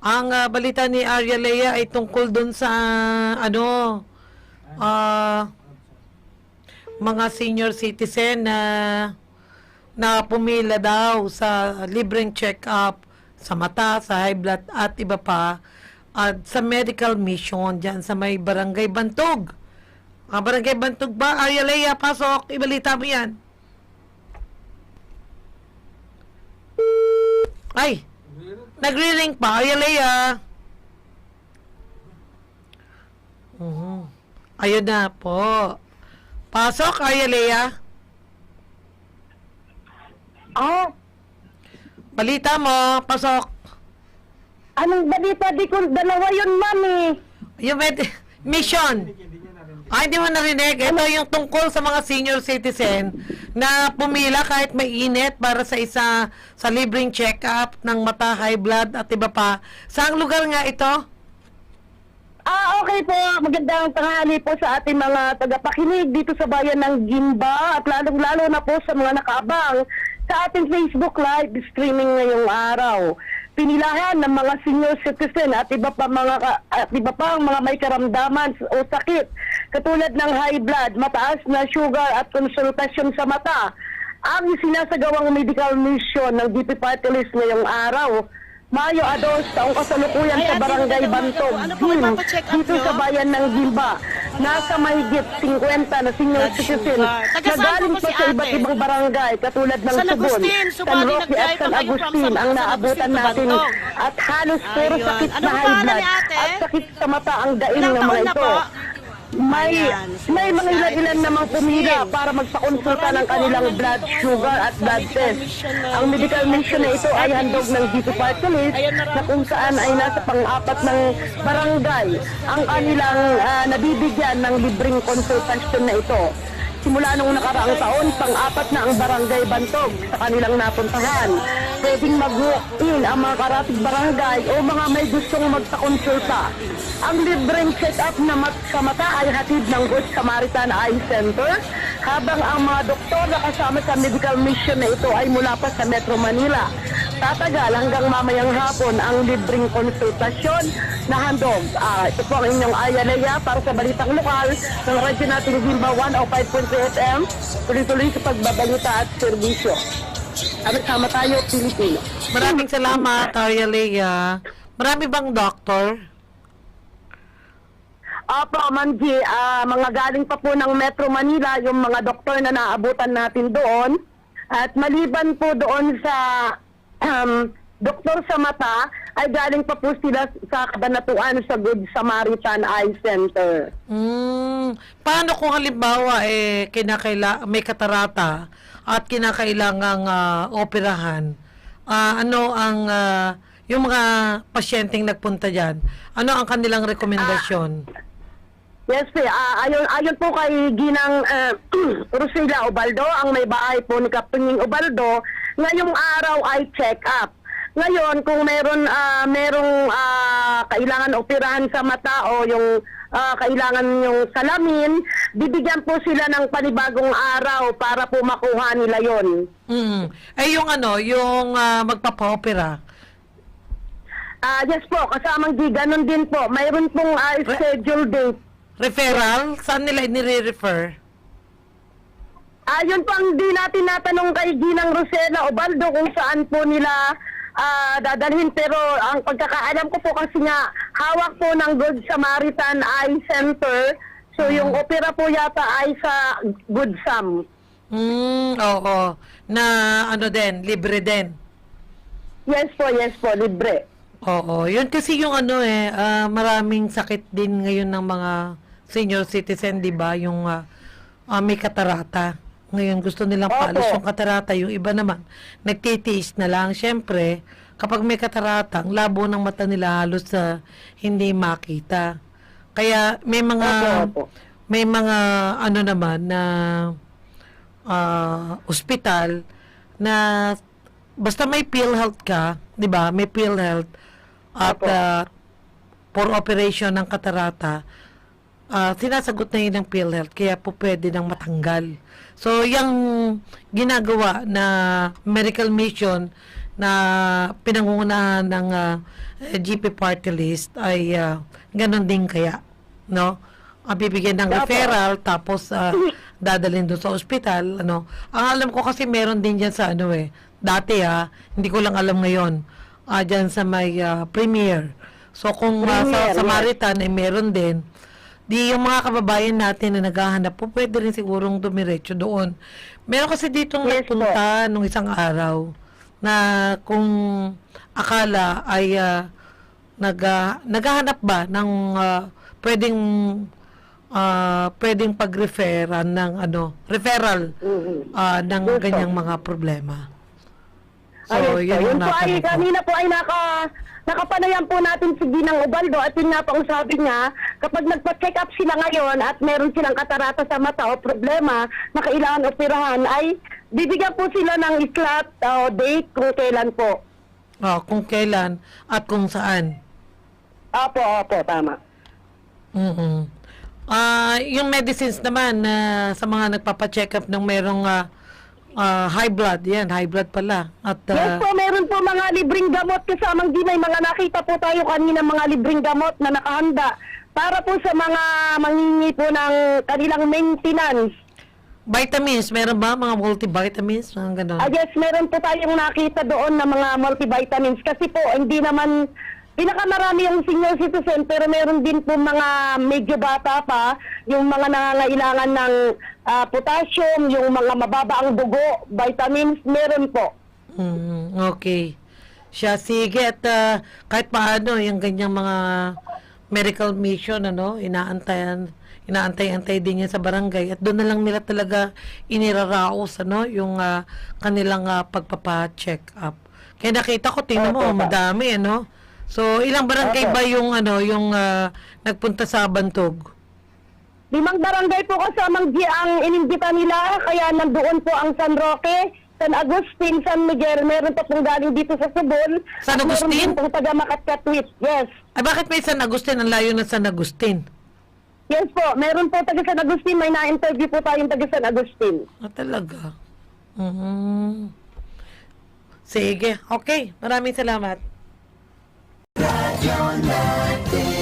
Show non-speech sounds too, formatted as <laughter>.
Ang ah, balita ni Arya Lea ay tungkol dun sa ano ah, mga senior citizen na na pumila daw sa libreng check-up sa mata, sa high blood at iba pa at sa medical mission dyan sa may barangay Bantog. Ah, barangay Bantog ba? Arya Lea, pasok. Ibalita mo yan. Ay, nagre-ring pa. Arya Lea. Mhm. Ayun na po. Pasok, Arya Lea. Ah, Balita mo, pasok. anong balita? Di ko, dalawa yun, mami. Yung med- mission. Ay, hindi mo narinig. Ito yung tungkol sa mga senior citizen na pumila kahit may init para sa isa sa libreng check-up ng mata, high blood at iba pa. Saang lugar nga ito? Ah, okay po. Magandang tanghali po sa ating mga tagapakinig dito sa bayan ng Gimba at lalong-lalo na po sa mga nakaabang sa ating Facebook Live streaming ngayong araw. Pinilahan ng mga senior citizen at iba pa mga at iba pa ang mga may karamdaman o sakit katulad ng high blood, mataas na sugar at konsultasyon sa mata ang sinasagawang medical mission ng DP Party List ngayong araw. Mayo Ados, taong kasalukuyan sa Ay, Barangay Bantog. Ano Gim, up dito sa bayan ng Gimba. Nasa mahigit 50 na senior citizen na galing pa sa iba't ibang barangay katulad ng Agustin, San Roque at San Agustin ang naabutan natin at halos puro sakit na high blood at sakit sa mata ang daing ng mga ito. May Ayan, may mga ilan-ilan namang pumila Christine. para magpakonsulta ng kanilang ang blood sugar at blood test. Ang medical mission na ito ay handog ng Ayan, marami na kung saan ay nasa pang-apat ng barangay ang kanilang ah, nabibigyan ng libreng konsultasyon na ito. Simula nung nakaraang taon, pang-apat na ang barangay Bantog sa kanilang napuntahan. Pwedeng mag-walk-in ang mga karatig barangay o mga may gustong magpakonsulta. Ang libreng check-up na mat sa mata ay hatid ng Good Samaritan Eye Center, habang ang mga doktor na kasama sa medical mission na ito ay mula pa sa Metro Manila. Tatagal hanggang mamayang hapon ang libreng konsultasyon na handog. Ah, ito po ang inyong Ayalaya para sa Balitang Lokal ng radyo natin Gimba 105.3 FM. Tuloy-tuloy sa pagbabalita at serbisyo. Sama tayo, Pilipino. Maraming salamat, Arya Lea. Marami bang doktor? Opo, Ma'am G, ah, mga galing pa po ng Metro Manila yung mga doktor na naabutan natin doon. At maliban po doon sa um, doktor sa mata, ay galing pa po sila sa kabanatuan sa Good Samaritan Eye Center. Hmm, paano kung halimbawa eh kinakaila may katarata at kinakailangang ah, operahan? Ah, ano ang ah, yung mga pasyenteng nagpunta diyan? Ano ang kanilang rekomendasyon? Yes, po. Ah, ayon, ayon po kay Ginang uh, <clears throat> Rosila Ubaldo, ang may bahay po ni Kapining Ubaldo, ngayong araw ay check-up. Ngayon, kung meron ah, merong ah, kailangan operahan sa mata o yung ah, kailangan yung salamin, bibigyan po sila ng panibagong araw para po makuha nila yon. Mm. Eh yung ano, yung ah, magpapa-opera. Ah, yes po, kasamang G, ganun din po. Mayroon pong ah, schedule date. Referral, saan nila nire-refer? Ayun po ang di natin natanong kay Ginang Rosela Obaldo kung saan po nila ah, dadalhin pero ang pagkakaalam ko po kasi nga hawak po ng Good Samaritan Eye Center so yung opera po yata ay sa Good Sam. Hmm, oo. Na ano din, libre din. Yes po, yes po, libre. Oo, yun kasi yung ano eh, ah, maraming sakit din ngayon ng mga senior citizen, di ba? Yung ah, ah, may katarata. Ngayon gusto nilang Opo. paalis yung katarata, yung iba naman, nagtitiis na lang. Siyempre, kapag may katarata, ang labo ng mata nila halos sa hindi makita. Kaya may mga, Opo, opo. may mga ano naman na ah, ospital na basta may PhilHealth ka, 'di ba? May PhilHealth at Opo. ah, for operation ng katarata, ah, sinasagot na yun ng PhilHealth kaya po pwede nang matanggal. So, yung ginagawa na medical mission na pinangungunahan ng ah, GP party list ay ah, ganun din kaya, no? Ang bibigyan ng referral tapos ah, <laughs> dadalhin doon sa ospital, ano? Ang alam ko kasi meron din diyan sa ano eh. Dati ah, hindi ko lang alam ngayon. Ah, diyan sa may ah, Premier. So kung ah, sa Premier, yes. Samaritan ay meron din, di yung mga kababayan natin na naghahanap po, pwede rin sigurong dumiretso doon. Meron kasi ditong Yes po. nagpunta nung isang araw na kung akala ay ah, nag, ah, naghahanap ba ng ah, pwedeng ah, pwedeng pag-referan ng ano, referral Mhm. ah, ng Yes po. ganyang mga problema. So, Ayun po. yun Yun po ay, ko. kanina po ay naka, nakapanayan po natin si Ginang Ubaldo at yun nga po ang sabi niya, kapag nagpa-check up sila ngayon at meron silang katarata sa mata o problema na kailangan operahan ay bibigyan po sila ng slot o date kung kailan po. Oh, kung kailan at kung saan. Opo, opo, tama. mm Ah, yung medicines naman na sa mga nagpapa-check up ng merong ah, ah, high blood, yan, high blood pala. At Yes ah, po, meron po mga libreng gamot kasamang di may mga nakita po tayo kanina mga libreng gamot na nakahanda para po sa mga mangingi po ng kanilang maintenance. vitamins, meron ba mga multivitamins, mga ganun? Ah, yes, meron po tayong nakita doon na mga multivitamins kasi po hindi naman pinakamarami yung senior citizen pero meron din po mga medyo bata pa, yung mga nangangailangan ng ah, potassium, yung mga mababa ang dugo, vitamins, meron po. Mm, okay. Siya, sige. At ah, kahit paano, yung ganyang mga medical mission, ano, inaantayan, inaantay-antay din yan sa barangay. At doon na lang nila talaga iniraraos, ano, yung ah, kanilang ah, pagpapa-check up. Kaya nakita ko, tingnan mo, pa. madami, ano. So, ilang barangay Opo. ba yung, ano, yung ah, nagpunta sa Bantog? Limang barangay po kasamang di ang inimbita nila, kaya nandoon po ang San Roque, San Agustin, San Miguel, meron pa pong galing dito sa Subol. San Agustin? Meron pong taga Makatkatwit, yes. Ay, bakit may San Agustin? Ang layo ng San Agustin. Yes po, meron po taga San Agustin, may na-interview po tayong taga San Agustin. Ah, talaga? Mhm. Sige. Okay. Maraming salamat. you're not there.